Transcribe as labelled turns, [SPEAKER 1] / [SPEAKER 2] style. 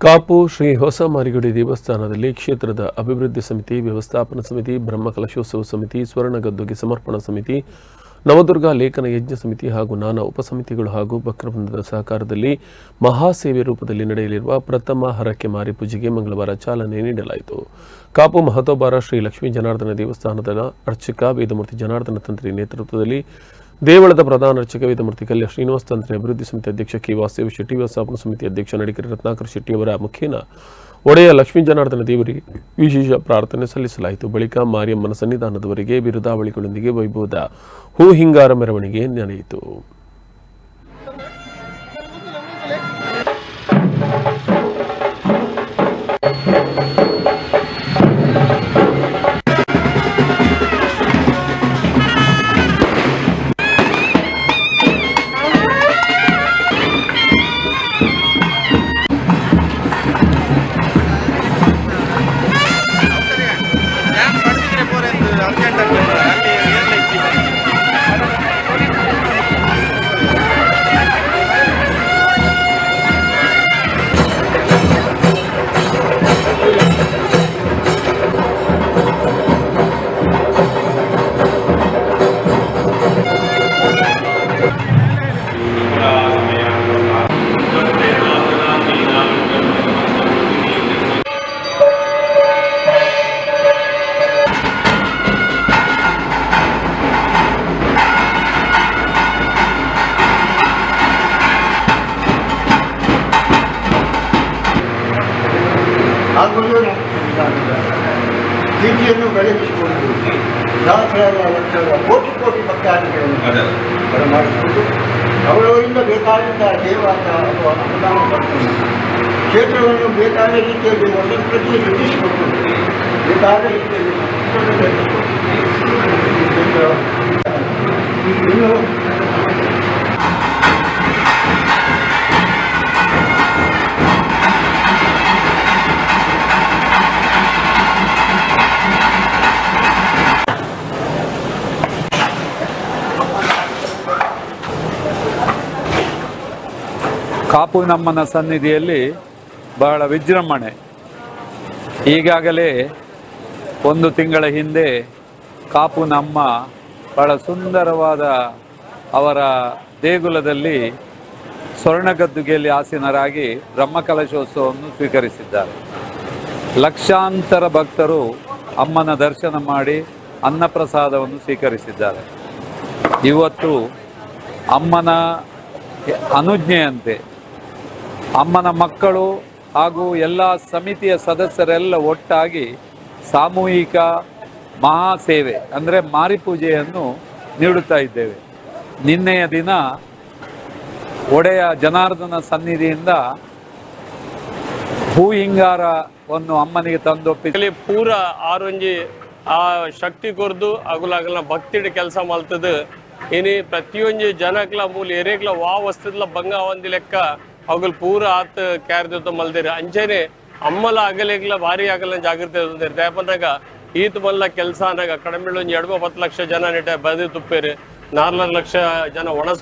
[SPEAKER 1] ಕಾಪು ಶ್ರೀ ಹೊಸ ಮಾರಿಗುಡಿ ದೇವಸ್ಥಾನದಲ್ಲಿ ಕ್ಷೇತ್ರದ ಅಭಿವೃದ್ಧಿ ಸಮಿತಿ, ವ್ಯವಸ್ಥಾಪನಾ ಸಮಿತಿ ಬ್ರಹ್ಮ ಕಲಶೋತ್ಸವ ಸಮಿತಿ, ಸ್ವರ್ಣಗದ್ದುಗೆ ಸಮರ್ಪಣಾ ಸಮಿತಿ, ನವದುರ್ಗ ಲೇಖನ ಯಜ್ಞ ಸಮಿತಿ ಹಾಗೂ ನಾನಾ ಉಪಸಮಿತಿಗಳು ಹಾಗೂ ಭಕ್ತವೃಂದದ ಸಹಕಾರದಲ್ಲಿ ಮಹಾಸೇವೆ ರೂಪದಲ್ಲಿ ನಡೆಯಲಿರುವ ಪ್ರಥಮ ಹರಕೆ ಮಾರಿ ಪೂಜೆಗೆ ಮಂಗಳವಾರ ಚಾಲನೆ ನೀಡಲಾಯಿತು. ಕಾಪು ಮಹತೋಬಾರ ಶ್ರೀ ಲಕ್ಷ್ಮೀ ಜನಾರ್ದನ ದೇವಸ್ಥಾನದ ಅರ್ಚಕ ವೇದಮೂರ್ತಿ ಜನಾರ್ದನ ತಂತ್ರಿ ನೇತೃತ್ವದಲ್ಲಿ ದೇವಳದ ಪ್ರಧಾನ ಅರ್ಚಕ ವೇದಮೂರ್ತಿ ಕಲ್ಯಾಣ ಶ್ರೀನಿವಾಸ ತಂತ್ರ ಅಭಿವೃದ್ಧಿ ಸಮಿತಿ ಅಧ್ಯಕ್ಷ ಕೆ ವಾಸೇವ ಶೆಟ್ಟಿ ವ್ಯವಸ್ಥಾಪನಾ ಸಮಿತಿ ಅಧ್ಯಕ್ಷ ನಡಿಕರಿ ರತ್ನಾಕರ್ ಶೆಟ್ಟಿಯವರ ಮುಖೇನ ಒಡೆಯ ಲಕ್ಷ್ಮೀ ಜನಾರ್ದನ ದೇವರಿಗೆ ವಿಶೇಷ ಪ್ರಾರ್ಥನೆ ಸಲ್ಲಿಸಲಾಯಿತು. ಬಳಿಕ ಮಾರಿಯಮ್ಮನ ಸನ್ನಿಧಾನದವರೆಗೆ ಬಿರುದಾವಳಿಗಳೊಂದಿಗೆ ವೈಭವದ ಹೂ ಹಿಂಗಾರ ಮೆರವಣಿಗೆ ನಡೆಯಿತು.
[SPEAKER 2] ಆಗುವುದು ಪ್ರೀತಿಯನ್ನು ಬೆಳೆಸಿಕೊಂಡು ಸಹಸ್ರಾರ ಲಕ್ಷದ ಕೋಟಿ ಕೋಟಿ ಭಕ್ತಾದಿಗಳನ್ನು ಬರಮಾಡಿಕೊಂಡು ಅವರವರಿಂದ ಬೇಕಾದಂತಹ ದೇವಾತ ಅಥವಾ ಅನುದಾನ ಪಡೆದು ಕ್ಷೇತ್ರವನ್ನು ಬೇಕಾದ ರೀತಿಯಲ್ಲಿ ಒಂದೊಂದು ಪ್ರತಿ ನಿರ್ಮಿಸಿಕೊಂಡು ಬೇಕಾದ ರೀತಿಯಲ್ಲಿ ಇನ್ನು
[SPEAKER 3] ಕಾಪು ನಮ್ಮನ ಸನ್ನಿಧಿಯಲ್ಲಿ ಬಹಳ ವಿಜೃಂಭಣೆ. ಈಗಾಗಲೇ ಒಂದು ತಿಂಗಳ ಹಿಂದೆ ಕಾಪು ನಮ್ಮ ಬಹಳ ಸುಂದರವಾದ ಅವರ ದೇಗುಲದಲ್ಲಿ ಸ್ವರ್ಣಗದ್ದುಗೆಯಲ್ಲಿ ಆಸೀನರಾಗಿ ಬ್ರಹ್ಮಕಲಶೋತ್ಸವವನ್ನು ಸ್ವೀಕರಿಸಿದ್ದಾರೆ. ಲಕ್ಷಾಂತರ ಭಕ್ತರು ಅಮ್ಮನ ದರ್ಶನ ಮಾಡಿ ಅನ್ನಪ್ರಸಾದವನ್ನು ಸ್ವೀಕರಿಸಿದ್ದಾರೆ. ಇವತ್ತು ಅಮ್ಮನ ಅನುಜ್ಞೆಯಂತೆ ಅಮ್ಮನ ಮಕ್ಕಳು ಹಾಗೂ ಎಲ್ಲ ಸಮಿತಿಯ ಸದಸ್ಯರೆಲ್ಲ ಒಟ್ಟಾಗಿ ಸಾಮೂಹಿಕ ಮಹಾಸೇವೆ, ಅಂದರೆ ಮಾರಿ ಪೂಜೆಯನ್ನು ನೀಡುತ್ತಾ ಇದ್ದೇವೆ. ನಿನ್ನೆಯ ದಿನ ಒಡೆಯ ಜನಾರ್ದನ ಸನ್ನಿಧಿಯಿಂದ ಹೂ ಹಿಂಗಾರವನ್ನು ಅಮ್ಮನಿಗೆ ತಂದು
[SPEAKER 4] ಇಲ್ಲಿ ಪೂರ ಆರೊಂಜಿ, ಆ ಶಕ್ತಿ ಕೊರ್ದು ಅಗುಲಾಗಲ ಭಕ್ತಿಡ್ ಕೆಲಸ ಮಾಡ್ತದೆ. ಇನಿ ಪ್ರತಿಯೊಂದು ಜನಕ್ಲ ಮೂಲ ಎರೆಗ್ಲ ವಾ ವಸ್ತುದ್ಲ ಭಂಗ ಒಂದಿ ಲೆಕ್ಕ ಅವುಗಳು ಪೂರ ಆತ್ ಕ್ಯಾರ್ದಿತ್ತ ಮಲ್ದಿರಿ. ಅಂಚೆನೆ ಅಮ್ಮಲ ಅಗಲಿಗ್ಲ ಭಾರಿ ಆಗಲ್ಲ ಜಾಗೃತಿ ಇರ್ತಾರೆ ಈತ ಮಲ್ಲ ಕೆಲಸ ಅನ್ನಾಗ ಕಡಿಮೆ ಒಂದು ಎರಡು ಹತ್ತು ಲಕ್ಷ ಜನ ನೆಟ್ಟ ಬದಿ ತುಪ್ಪೇರಿ ನಾಲ್ಕು ಲಕ್ಷ ಜನ ಒಣಸ್